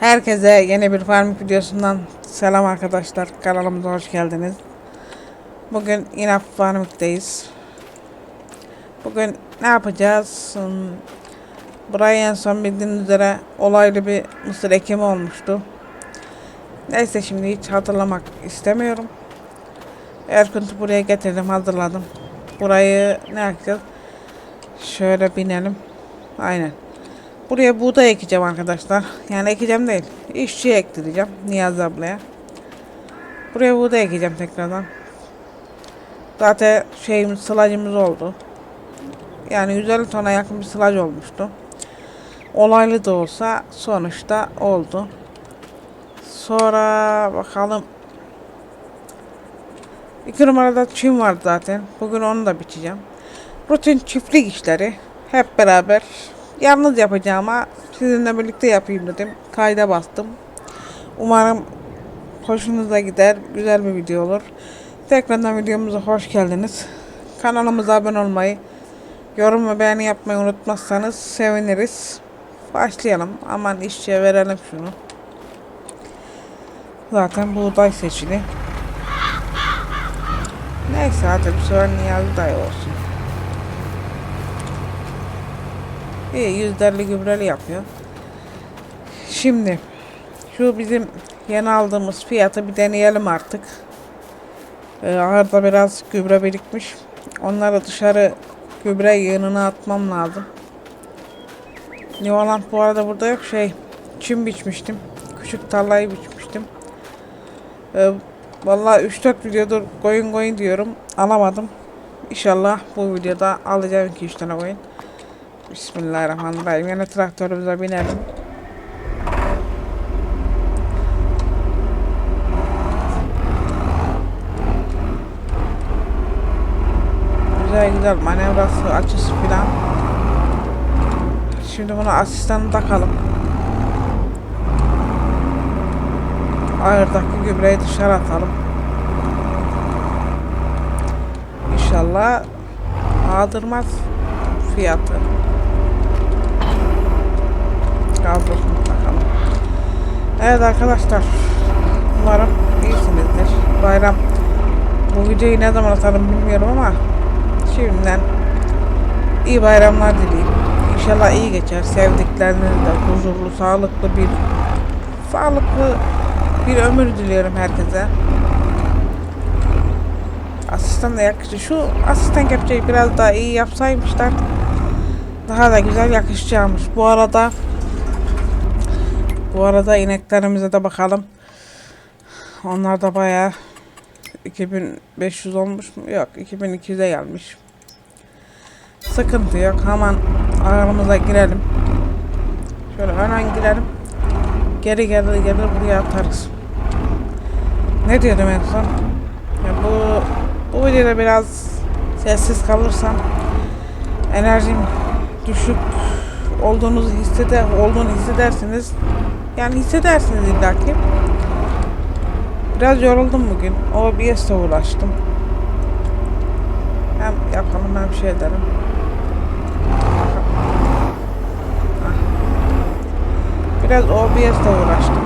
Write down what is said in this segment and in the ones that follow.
Herkese yeni bir farming videosundan selam arkadaşlar. Kanalımıza hoş geldiniz. Bugün yine farming'deyiz. Bugün ne yapacağız? Hmm, Burayı en son bildiğiniz üzere olaylı bir mısır ekimi olmuştu. Neyse şimdi hiç hatırlamak istemiyorum. Erkunt'u buraya getirdim hazırladım. Burayı ne yapacağız? Şöyle binelim. Aynen. Buraya buğday ekeceğim arkadaşlar. Yani ekeceğim değil. İşçiye ektireceğim. Niyaz ablaya. Buraya buğday ekeceğim tekrardan. Zaten şeyimiz sılacımız oldu. Yani 150 tona yakın bir sılaj olmuştu. Olaylı da olsa sonuçta oldu. Sonra bakalım. İki numarada çim var zaten. Bugün onu da biçeceğim. Rutin çiftlik işleri hep beraber yalnız yapacağıma sizinle birlikte yapayım dedim. Kayda bastım. Umarım hoşunuza gider. Güzel bir video olur. Tekrardan videomuza hoş geldiniz. Kanalımıza abone olmayı, yorum ve beğeni yapmayı unutmazsanız seviniriz. Başlayalım. Aman işçiye verelim şunu. Zaten buğday seçili. Neyse hadi bu sefer Niyazi dayı olsun. İyi yüzlerli gübreli yapıyor. Şimdi şu bizim yeni aldığımız fiyatı bir deneyelim artık. Ee, ahırda biraz gübre birikmiş. Onları dışarı gübre yığınına atmam lazım. Nivaland bu arada burada yok şey çim biçmiştim. Küçük tarlayı biçmiştim. Ee, vallahi 3-4 videodur koyun koyun diyorum. Alamadım. İnşallah bu videoda alacağım 2-3 tane koyun. Bismillahirrahmanirrahim. Yine traktörümüze binelim. Güzel güzel manevrası açısı filan. Şimdi bunu asistanı takalım. Ağırdaki gübreyi dışarı atalım. İnşallah aldırmaz fiyatı. Kaldırsın bakalım. Evet arkadaşlar. Umarım iyisinizdir. Bayram bu videoyu ne zaman atarım bilmiyorum ama şimdiden iyi bayramlar dileyim. İnşallah iyi geçer. Sevdiklerinizle huzurlu, sağlıklı bir sağlıklı bir ömür diliyorum herkese. Asistan da yakıştı. Şu asistan kepçeyi biraz daha iyi yapsaymışlar daha da güzel yakışacakmış. Bu arada bu arada ineklerimize de bakalım. Onlar da bayağı 2500 olmuş mu? Yok 2200'e gelmiş. Sıkıntı yok. Hemen aramıza girelim. Şöyle önden girelim. Geri geri geri buraya atarız. Ne diyordum en son? Ya bu bu videoda biraz sessiz kalırsam enerjim düşük olduğunuzu hisseder olduğunu hissedersiniz. Yani hissedersiniz illaki. Biraz yoruldum bugün. OBS'le uğraştım. Hem yapalım hem şey edelim. Ah. Biraz OBS'le uğraştım.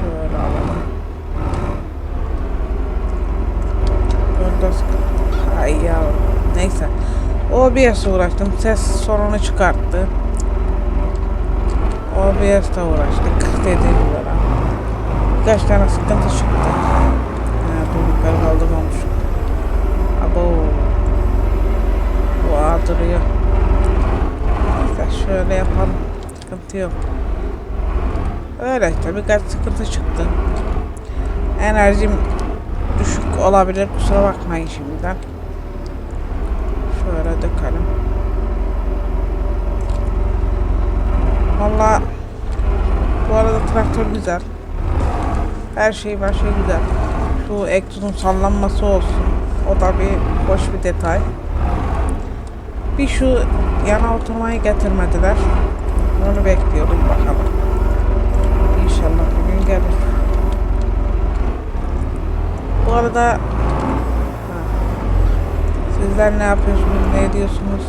Şöyle alalım. Ay ya. Neyse. OBS uğraştım. Ses sorunu çıkarttı. OBS'te uğraştık dediğim gibi. Birkaç tane sıkıntı çıktı. Ha, durdukları kaldırmamış. Abo. Bu ağa duruyor. Neyse şöyle yapalım. Sıkıntı yok. Öyle işte birkaç sıkıntı çıktı. Enerjim düşük olabilir. Kusura bakmayın şimdiden. Şöyle dökelim. Valla bu arada traktör güzel. Her şey her şey güzel. Şu egzozun sallanması olsun. O da bir hoş bir detay. Bir şu yana oturmayı getirmediler. Onu bekliyorum bakalım. İnşallah bugün gelir. Bu arada Sizler ne yapıyorsunuz, ne ediyorsunuz?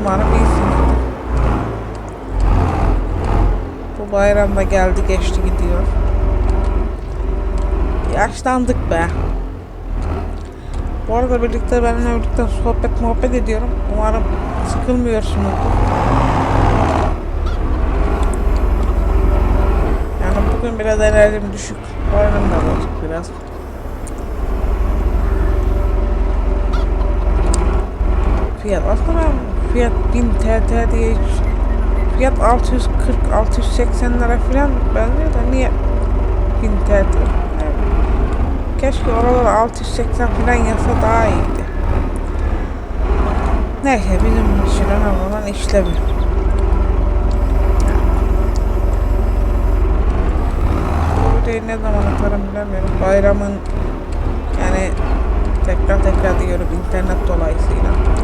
Umarım iyisinizdir. Bu bayram da geldi geçti gidiyor. Yaşlandık be. Bu arada birlikte benimle birlikte sohbet muhabbet ediyorum. Umarım sıkılmıyorsunuz. Yani bugün biraz enerjim düşük. Oranım da bozuk biraz. Fiyat aslında ben fiyat 1000 TT diye fiyat 640 680 lira falan benziyor da niye 1000 TT? Evet. Keşke oralar 680 falan yazsa daha iyiydi. Neyse bizim için önemli olan işlevi. Bu videoyu ne zaman atarım bilemiyorum. Bayramın yani tekrar tekrar diyorum internet dolayısıyla.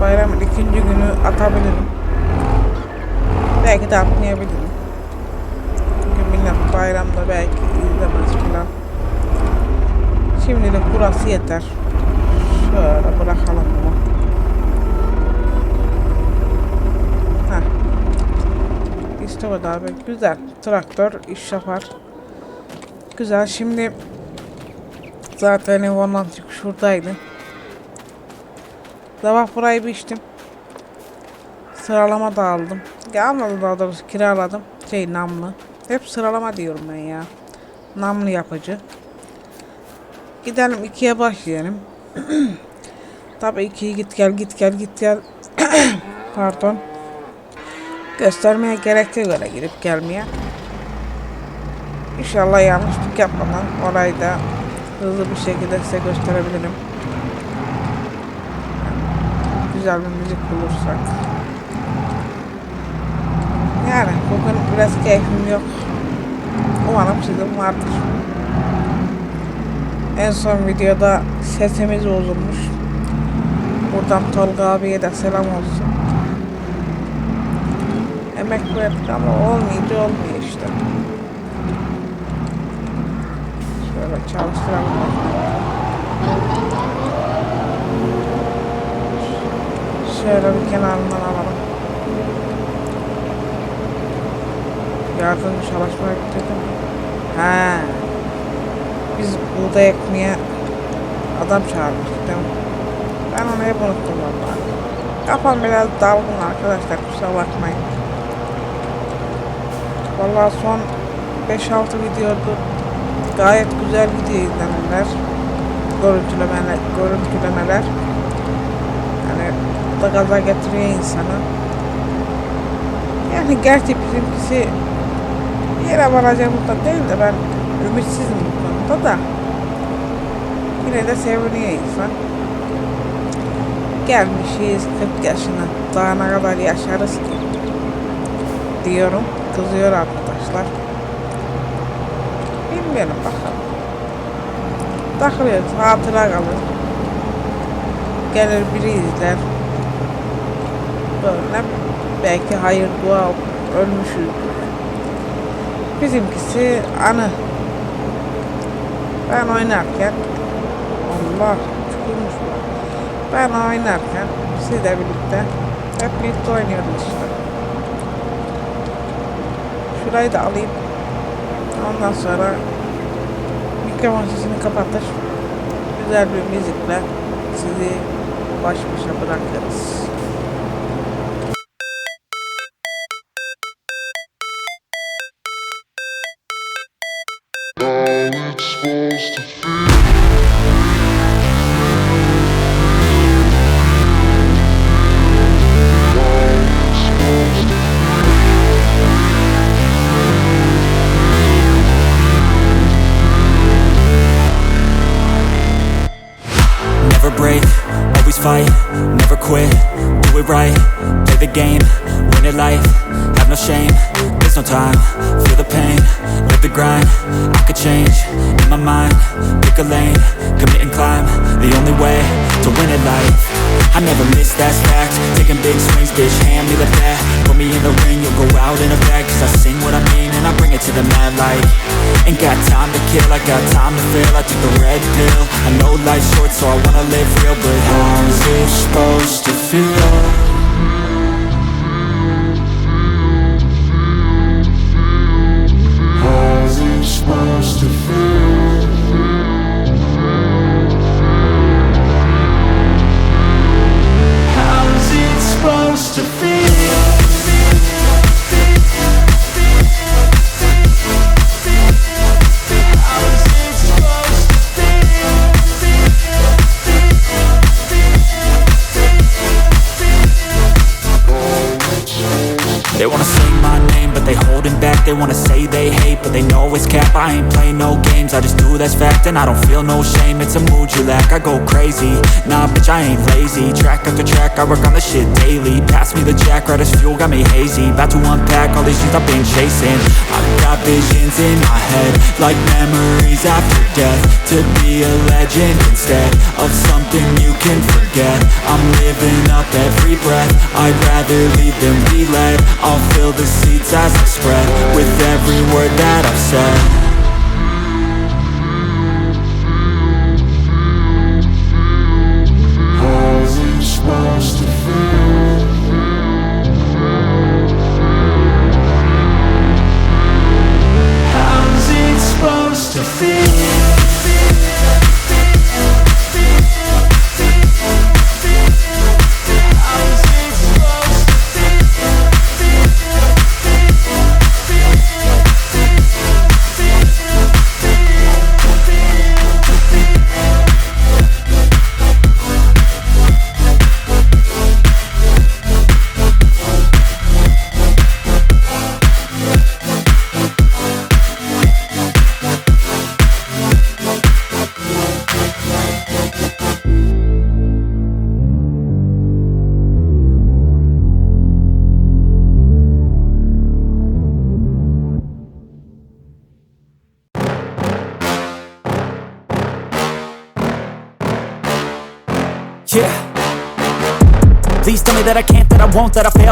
Bayramın ikinci günü atabilirim. Belki de atmayabilirim. Çünkü millet bayramda belki izlemez filan. Şimdilik burası yeter. Şöyle bırakalım bunu. Heh. İşte bu da abi. Güzel. Traktör iş yapar. Güzel. Şimdi zaten ev ondan şuradaydı. Sabah burayı bir içtim. Sıralama da aldım. Ya almadım daha doğrusu kiraladım. Şey namlı. Hep sıralama diyorum ben ya. Namlı yapıcı. Gidelim ikiye başlayalım. Tabii ikiyi git gel git gel git gel. Pardon. Göstermeye gerektiği göre girip gelmeye. İnşallah yanlışlık yapmadan orayı da hızlı bir şekilde size gösterebilirim. Güzel bir müzik bulursak. Yani bugün biraz keyfim yok. Umarım sizin vardır. En son videoda sesimiz bozulmuş. Buradan Tolga abiye de selam olsun. Emek verdik ama olmayınca olmuyor işte. Şöyle çalıştıralım. Şöyle bir kenarından alalım. Yardımcı çalışmaya gittim. He. Biz buğday ekmeye adam çağırmıştık değil mi? Ben onu hep unuttum vallahi. Kafam biraz dalgın arkadaşlar kusura bakmayın. Vallahi son 5-6 videodur gayet güzel gidiyor izlenmeler. Görüntülemeler, görüntülemeler. Da gaza getiriyor insanı. Yani gerçi bizimkisi bir yere varacağımız da değil de ben ümitsizim bu konuda da. Yine de seviniyor insan. Gelmişiz 40 yaşına. Daha ne kadar yaşarız ki? Diyorum. Kızıyor arkadaşlar. Bilmiyorum bakalım. Takılıyoruz. Hatıra kalır. Gelir biri izler. Böyle belki hayır dua ölmüşüz. Bizimkisi anı. Ben oynarken Allah çıkılmış. Ben oynarken sizle birlikte hep birlikte oynuyoruz işte. Şurayı da alayım. Ondan sonra mikrofon sesini kapatır. Güzel bir müzikle sizi baş başa bırakırız. Supposed to feel. Light, ain't got time to kill, I got time to feel, I took the red pill, I know life's short so I wanna live real, but how's it supposed to feel? I go crazy, nah bitch I ain't lazy. Track after track, I work on the shit daily. Pass me the jack, right as fuel, got me hazy. About to unpack all these things I've been chasing. I've got visions in my head Like memories after death. To be a legend instead Of something you can forget. I'm living up every breath. I'd rather lead than be led I'll fill the seats as I spread With every word that I've said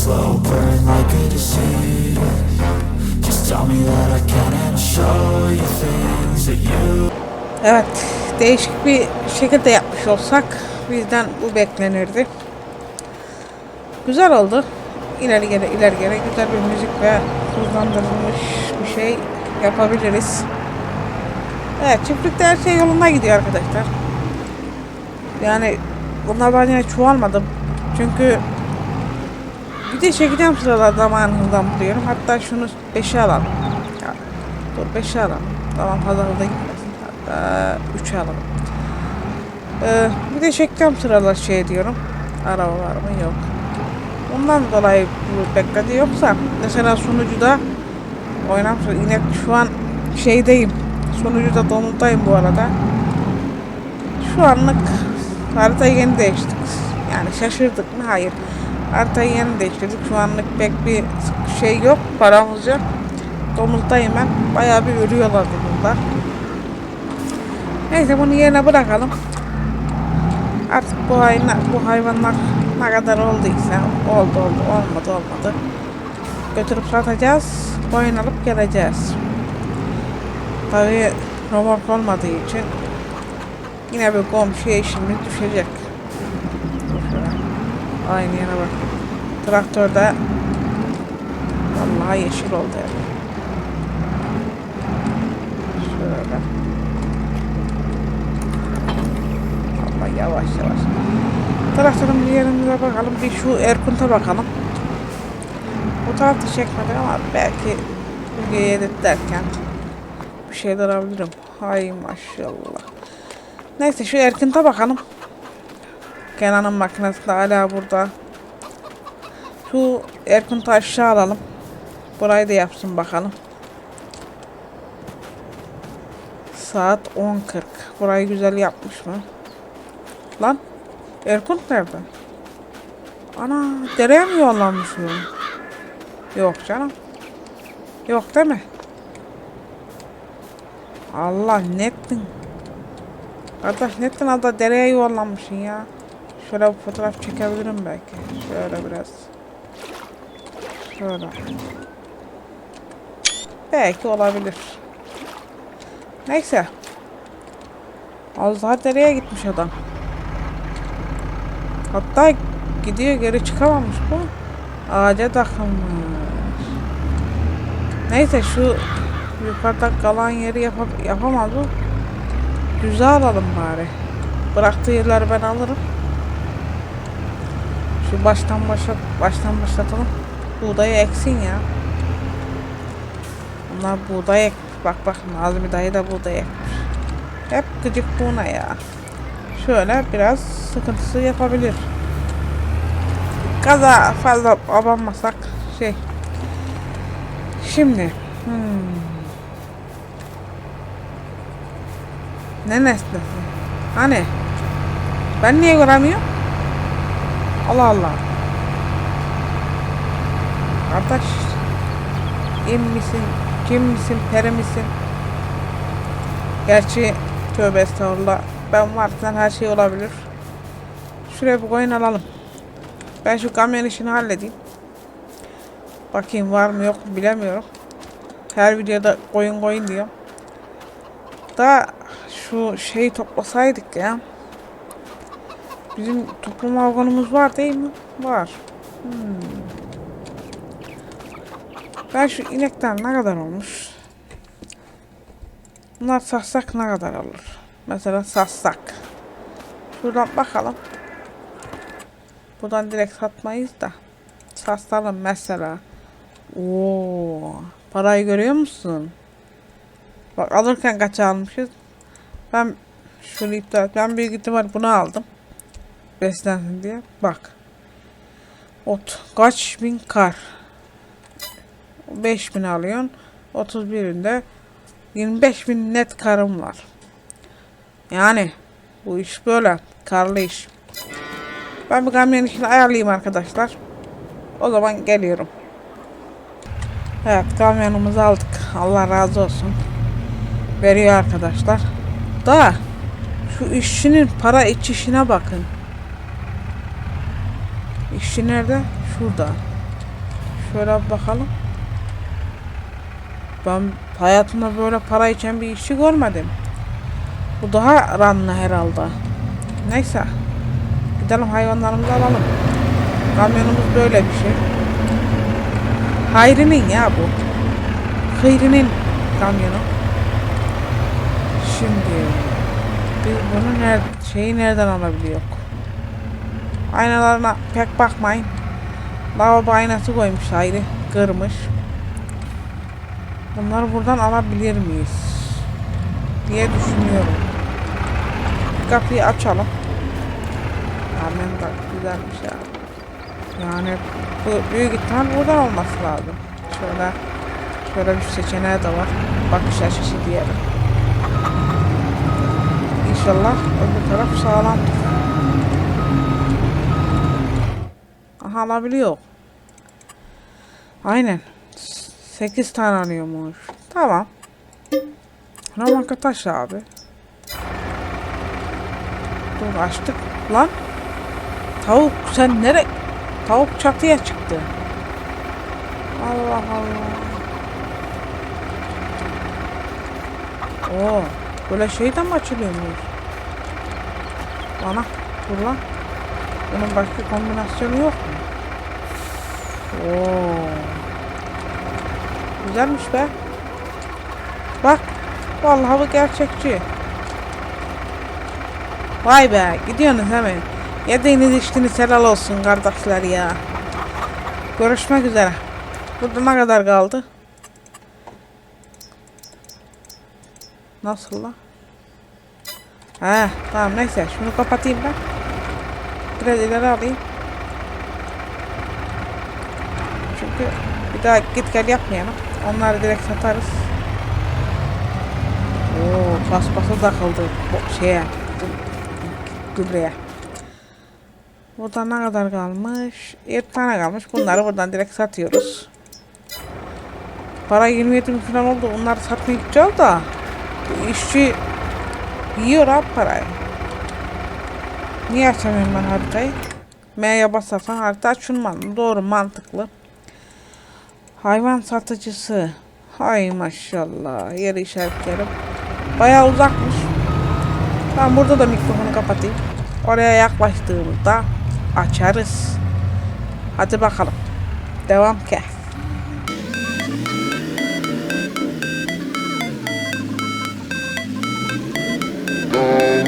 slow burn like a disease Just tell me that I can and I'll show you things that you Evet, değişik bir şekilde yapmış olsak bizden bu beklenirdi. Güzel oldu. İleri geri ileri geri güzel bir müzik ve hızlandırılmış bir şey yapabiliriz. Evet, çiftlikte her şey yoluna gidiyor arkadaşlar. Yani bunlar ben yine çoğalmadım. Çünkü bir de çekeceğim sıralar zaman hızdan buluyorum. Hatta şunu 5'e alalım. Ya, dur 5'e alalım. Tamam fazla hızlı gitmesin. Hatta 3'e alalım. Ee, bir de çekeceğim sıralar şey diyorum. Araba var mı? Yok. Ondan dolayı bu bekledi. Yoksa mesela sunucuda oynamış. Yine şu an şeydeyim. Sunucuda donutayım bu arada. Şu anlık haritayı yeni değiştirdik. Yani şaşırdık mı? Hayır. Haritayı yeni değiştirdik. Şu anlık pek bir şey yok. Paramız yok. Domuzdayım ben. Bayağı bir ölüyorlar domuzlar. Neyse bunu yerine bırakalım. Artık bu, hayna, bu hayvanlar ne kadar olduysa oldu oldu olmadı olmadı. Götürüp satacağız. Boyun alıp geleceğiz. Tabii romork olmadığı için yine bir komşuya işimiz düşecek. Aynı yere bak. Traktörde vallahi yeşil oldu ya. Şöyle. Allah yavaş yavaş. Traktörün bir yerimize bakalım. Bir şu Erkunt'a bakalım. Bu tarafta çekmedi ama belki Bölgeye derken bir şeyler alabilirim. Hay maşallah. Neyse şu Erkint'e bakalım. Kenan'ın makinesi de hala burada. Şu Erkunt'u aşağı alalım. Burayı da yapsın bakalım. Saat 10.40. Burayı güzel yapmış mı? Lan Erkunt nerede? Ana dereye mi yollanmış bu? Yok canım. Yok değil mi? Allah nettin. Kardeş nettin ada dereye yuvarlanmışsın ya. Şöyle bir fotoğraf çekebilirim belki. Şöyle biraz. Şöyle. Belki olabilir. Neyse. Az daha dereye gitmiş adam. Hatta gidiyor geri çıkamamış bu. Ağaca takılmış. Neyse şu yukarıda kalan yeri yap yapamaz bu. Düze alalım bari. Bıraktığı yerleri ben alırım. Şu baştan başlat baştan başlatalım. Buğdayı eksin ya. Bunlar buğday ek. Bak bak Nazmi dayı da buğday ekmiş. Hep gıcık buna ya. Şöyle biraz sıkıntısı yapabilir. Kaza fazla abanmasak şey. Şimdi. Hmm. Ne nesnesi? Hani? Ben niye göremiyorum? Allah Allah. Kardeş. İm misin? Kim misin? Peri misin? Gerçi tövbe estağfurullah. Ben varken her şey olabilir. Şuraya bir koyun alalım. Ben şu kamyon işini halledeyim. Bakayım var mı yok mu bilemiyorum. Her videoda koyun koyun diyor. Da şu şeyi toplasaydık ya. Bizim toplama organımız var değil mi? Var. Hmm. Ben şu inekten ne kadar olmuş? Bunlar satsak ne kadar olur? Mesela satsak. Şuradan bakalım. Buradan direkt satmayız da. Satalım mesela. Oo, parayı görüyor musun? Bak alırken kaç almışız? Ben şunu iptal Ben büyük ihtimal bunu aldım. Beslensin diye. Bak. Ot. Kaç bin kar. 5000 alıyorsun. 31'inde 25 bin net karım var. Yani bu iş böyle. Karlı iş. Ben bir kamyon işini ayarlayayım arkadaşlar. O zaman geliyorum. Evet kamyonumuzu aldık. Allah razı olsun. Veriyor arkadaşlar. Da şu işçinin para iç işine bakın. İşçi nerede? Şurada. Şöyle bakalım. Ben hayatımda böyle para içen bir işçi görmedim. Bu daha ranlı herhalde. Neyse. Gidelim hayvanlarımızı alalım. Kamyonumuz böyle bir şey. Hayri'nin ya bu. Hayri'nin kamyonu. Şimdi biz bunu ner şeyi nereden alabiliyor? Aynalarına pek bakmayın. Lavabo aynası koymuş Hayri. Kırmış. Bunları buradan alabilir miyiz? Diye düşünüyorum. Kapıyı açalım. Hemen bak güzelmiş ya. Yani bu büyük ihtimal buradan olması lazım. Şöyle şöyle bir seçeneği de var. Bakış açısı diyelim. İnşallah öbür taraf sağlam. Alabiliyor. Aynen. 8 tane alıyormuş. Tamam. Raman taş abi. Dur açtık. Lan. Tavuk sen nere? Tavuk çatıya çıktı. Allah Allah. Oo, böyle şeyden mi açılıyormuş? Ana, dur lan. Bunun başka kombinasyonu yok mu? Oo. Güzelmiş be. Bak. Vallahi bu gerçekçi. Vay be. Gidiyorsunuz hemen. Yediğiniz içtiğiniz helal olsun kardeşler ya. Görüşmek üzere. Burada ne kadar kaldı? Nasıl la? Ha, tamam neyse şunu kapatayım ben. Biraz ileri alayım. Çünkü bir daha git gel yapmayalım. Onları direkt satarız. Oo, paspasa takıldı şeye. Gübreye. Burada ne kadar kalmış? 7 tane kalmış. Bunları buradan direkt satıyoruz. Para 27 bin falan oldu. Onları satmaya gideceğiz da. İşçi yiyor abi parayı. Niye açamıyorum ben haritayı? M'ye basarsan harita açılmaz. Doğru mantıklı. Hayvan satıcısı. Hay maşallah. Yeri işaretlerim. Baya uzakmış. Tamam burada da mikrofonu kapatayım. Oraya yaklaştığımızda açarız. Hadi bakalım. Devam ki. Oh.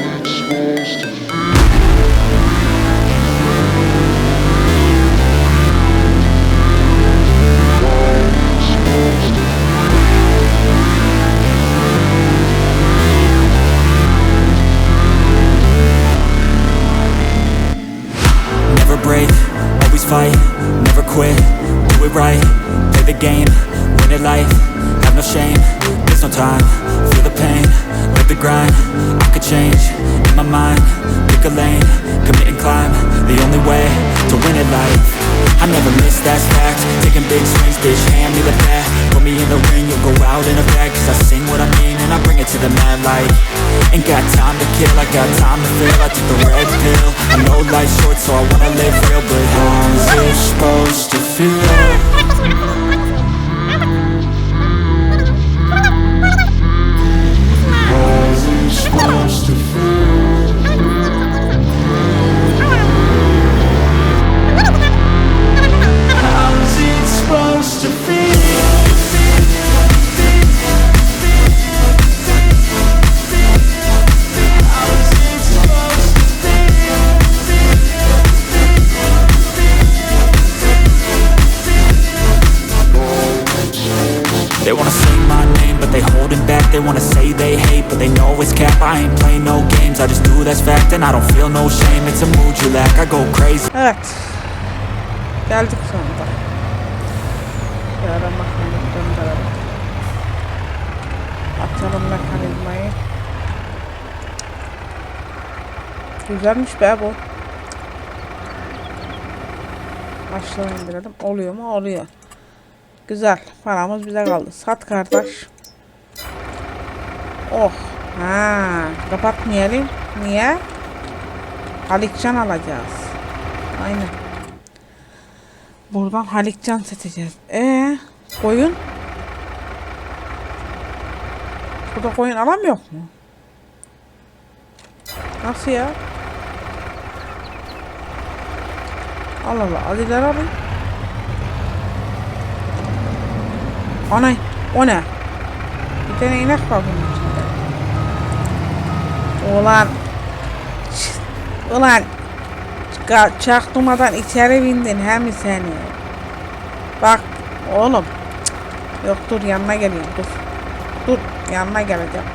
I don't feel no shame, it's a mood you lack I go crazy Evet. Geldik sonunda. Şöyle bakalım gönderelim. Açalım mekanizmayı. Güzelmiş be bu. Aşağı indirelim. Oluyor mu? Oluyor. Güzel. Paramız bize kaldı. Sat kardeş. Oh. Ha, kapatmayalım. Niye? Halikcan alacağız. Aynen. Buradan Halikcan seçeceğiz. Ee, koyun? Burada koyun alan yok mu? Nasıl ya? Allah Allah. Adiler alayım. Anay. O ne? Bir tane inek var bunun içinde. Ulan. Ulan. Çaktırmadan içeri bindin he mi seni? Bak oğlum. Cık. Yok dur yanına geliyorum dur. Dur yanına geleceğim.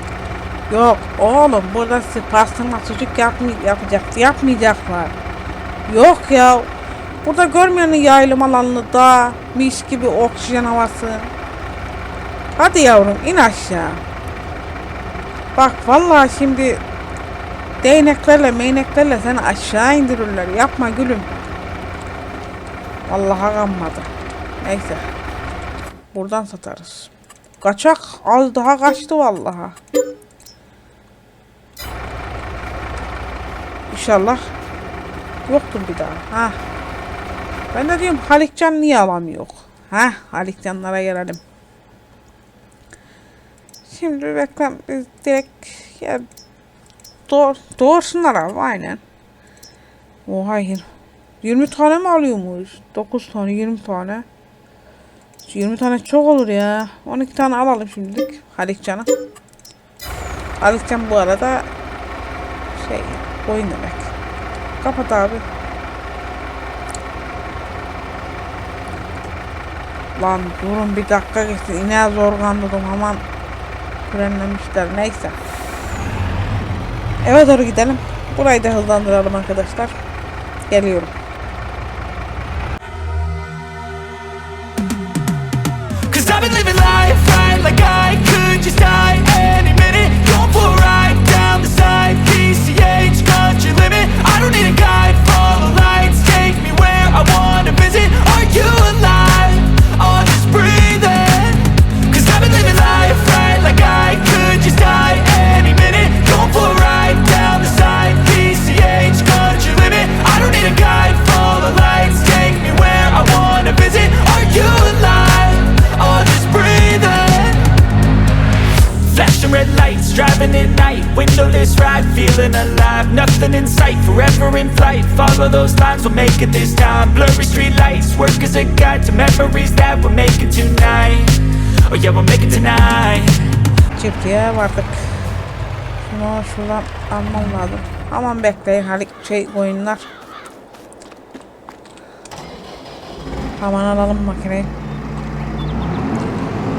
Yok oğlum burada pastırma sucuk yapmay yapacaktı. Yapmayacaklar. Yok ya. Burada görmüyorsun yaylım alanını da mis gibi oksijen havası. Hadi yavrum in aşağı. Bak vallahi şimdi değneklerle meyneklerle seni aşağı indirirler. Yapma gülüm. Vallahi kanmadı. Neyse. Buradan satarız. Kaçak az daha kaçtı vallahi. İnşallah yoktur bir daha. Ha. Ben de diyorum Halikcan niye alamıyor? Ha, Halikcanlara gelelim. Şimdi reklam direkt ya doğ, doğursunlar abi aynen. O hayır. 20 tane mi alıyormuş? 9 tane 20 tane. 20 tane çok olur ya. 12 tane alalım şimdilik Halikcan'a. Halikcan bu arada şey oyun demek. Kapat abi. Lan durun bir dakika geçti. İneğe zor kandırdım hemen frenlemişler. Neyse. Eve doğru gidelim. Burayı da hızlandıralım arkadaşlar. Geliyorum. Windowless ride, feeling alive Nothing in sight, forever in flight Follow those lines, we'll make it this time Blurry street lights, work as a guide To memories that we're making tonight Oh yeah, we'll make it tonight Çiftliğe vardık. Şunu şuradan almam lazım. Aman bekleyin hadi şey oyunlar. Aman alalım makineyi.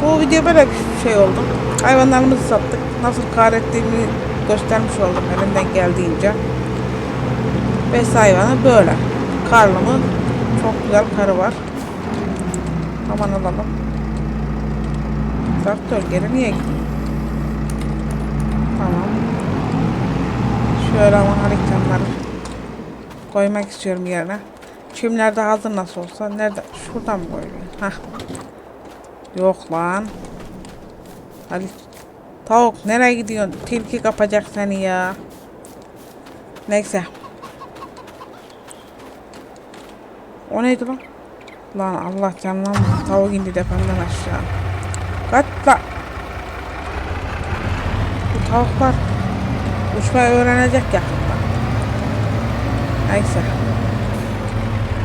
Bu video böyle bir şey oldu. Hayvanlarımızı sattık. Nasıl kar ettiğimi göstermiş oldum elimden geldiğince. Beş hayvanı böyle. Karlı? Çok güzel karı var. Aman alalım. Traktör geri niye gidiyor? Tamam. Şöyle ama haritamları koymak istiyorum yerine. Çimler de hazır nasıl olsa. Nerede? Şuradan mı koyayım? Hah. Yok lan. Hadi. Tavuk nereye gidiyorsun? Tilki kapacak seni ya. Neyse. O neydi lan? Lan Allah canlanma. Tavuk indi tepemden aşağı. Kaç la. Bu tavuklar uçmayı öğrenecek yakında. Neyse.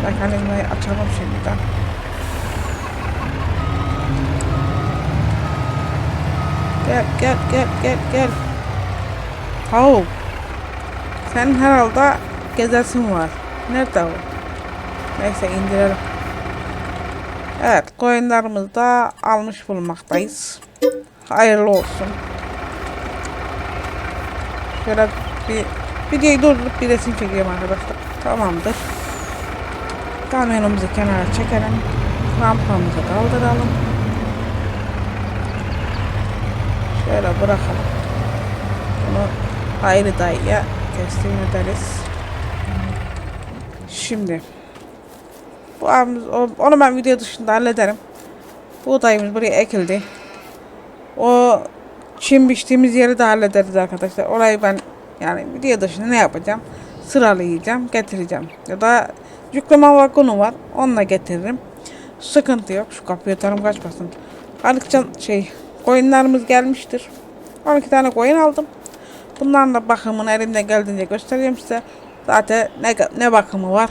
Mekanizmayı açalım şimdiden. Gel gel gel gel gel. Tavuk. Senin herhalde gezesin var. Nerede o? Neyse indirelim. Evet koyunlarımızı da almış bulunmaktayız. Hayırlı olsun. Şöyle bir videoyu durdurup bir resim çekeyim arkadaşlar. Tamamdır. Kamyonumuzu kenara çekelim. Rampamızı kaldıralım. Şöyle bırakalım. Bunu Hayri dayıya teslim ederiz. Şimdi bu abimiz, onu ben video dışında hallederim. Buğdayımız buraya ekildi. O çim biçtiğimiz yeri de hallederiz arkadaşlar. Orayı ben yani video dışında ne yapacağım? Sıralayacağım, getireceğim. Ya da yükleme vagonu var. Onunla getiririm. Sıkıntı yok. Şu kapıyı atarım kaçmasın. Halıkcan şey koyunlarımız gelmiştir. 12 tane koyun aldım. Bunların da bakımını elimden geldiğince göstereyim size. Zaten ne, ne bakımı var?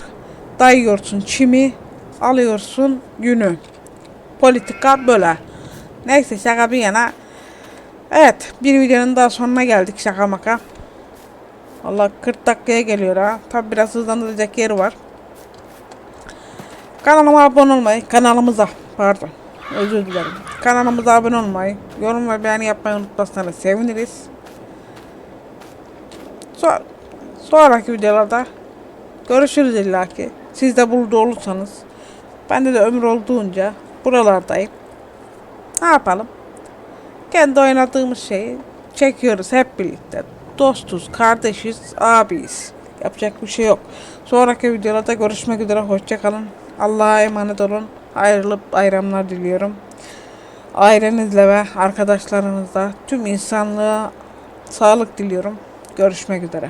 Dayıyorsun çimi, alıyorsun yünü. Politika böyle. Neyse şaka bir yana. Evet bir videonun daha sonuna geldik şaka maka. Allah 40 dakikaya geliyor ha. Tabi biraz hızlandıracak yeri var. Kanalıma abone olmayı, kanalımıza pardon özür dilerim. Kanalımıza abone olmayı, yorum ve beğeni yapmayı unutmazsanız seviniriz. So sonraki videolarda görüşürüz illaki. Siz de burada olursanız. Bende de ömür olduğunca buralardayım. Ne yapalım? Kendi oynadığımız şeyi çekiyoruz hep birlikte. Dostuz, kardeşiz, abiyiz. Yapacak bir şey yok. Sonraki videolarda görüşmek üzere. Hoşçakalın. Allah'a emanet olun. Hayırlı bayramlar diliyorum. Ailenizle ve arkadaşlarınızla tüm insanlığa sağlık diliyorum. Görüşmek üzere.